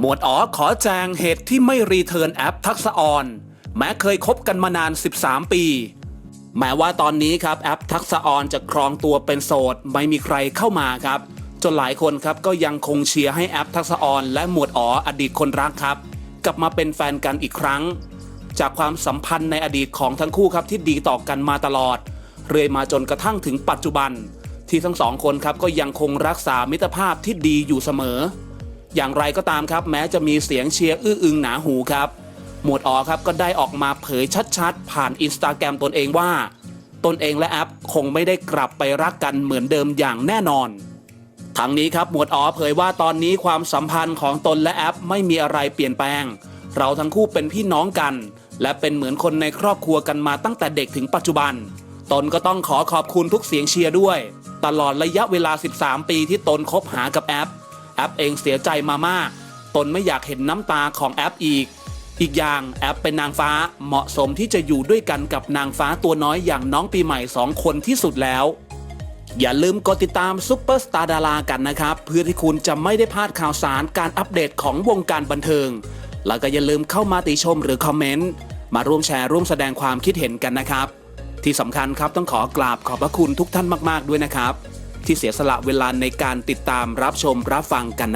หมวดอ๋อขอแจงเหตุที่ไม่รีเทิร์นแอปทักษออน แม้เคยคบกันมานาน 13 ปี แม้ว่าตอนนี้ครับแอปทักษออนจะครองตัวเป็นโสด ไม่มีใครเข้ามาครับ จนหลายคนครับก็ยังคงเชียร์ให้แอปทักษออน และหมวดอ๋ออดีตคนรักครับ กลับมาเป็นแฟนกันอีกครั้ง จากความสัมพันธ์ในอดีตของทั้งคู่ครับที่ดีต่อกันมาตลอด เรื่อยมาจนกระทั่งถึงปัจจุบัน ที่ทั้งสองคนครับก็ยังคงรักษามิตรภาพที่ดีอยู่เสมอ อย่างไรก็ตามครับ แม้จะมีเสียงเชียร์อื้ออึงหนาหูครับ หมวดอ๋อครับก็ได้ออกมาเผยชัดๆ ผ่านอินสตาแกรมตนเองว่า ตนเองและแอปคงไม่ได้กลับไปรักกันเหมือนเดิมอย่างแน่นอนทั้งนี้ครับหมวดอ๋อเผยว่าตอนนี้ความสัมพันธ์ของตนและแอปไม่มีอะไรเปลี่ยนแปลง เราทั้งคู่เป็นพี่น้องกัน และเป็นเหมือนคนในครอบครัวกันมาตั้งแต่เด็กถึงปัจจุบัน ตนก็ต้องขอขอบคุณทุกเสียงเชียร์ด้วย ตลอดระยะเวลา 13 ปีที่ตนคบหากับแอป แอปเองเสียใจมามาก ตนไม่อยากเห็นน้ำตาของแอปอีก อีกอย่างแอปเป็นนางฟ้าเหมาะสมที่จะอยู่ด้วยกันกับนางฟ้าตัวน้อยอย่างน้องปีใหม่สองคนที่สุดแล้ว อย่าลืมกดติดตามซุปเปอร์สตาร์ดารากันนะครับ เพื่อที่คุณจะไม่ได้พลาดข่าวสารการอัปเดตของวงการบันเทิง แล้วก็อย่าลืมเข้ามาติชมหรือคอมเมนต์มาร่วมแชร์ร่วมแสดงความคิดเห็นกันนะครับ ที่สำคัญครับต้องขอกราบขอบพระคุณทุกท่านมาก ๆ ด้วยนะครับ ที่เสียสละเวลาในการติดตามรับชมรับฟังกัน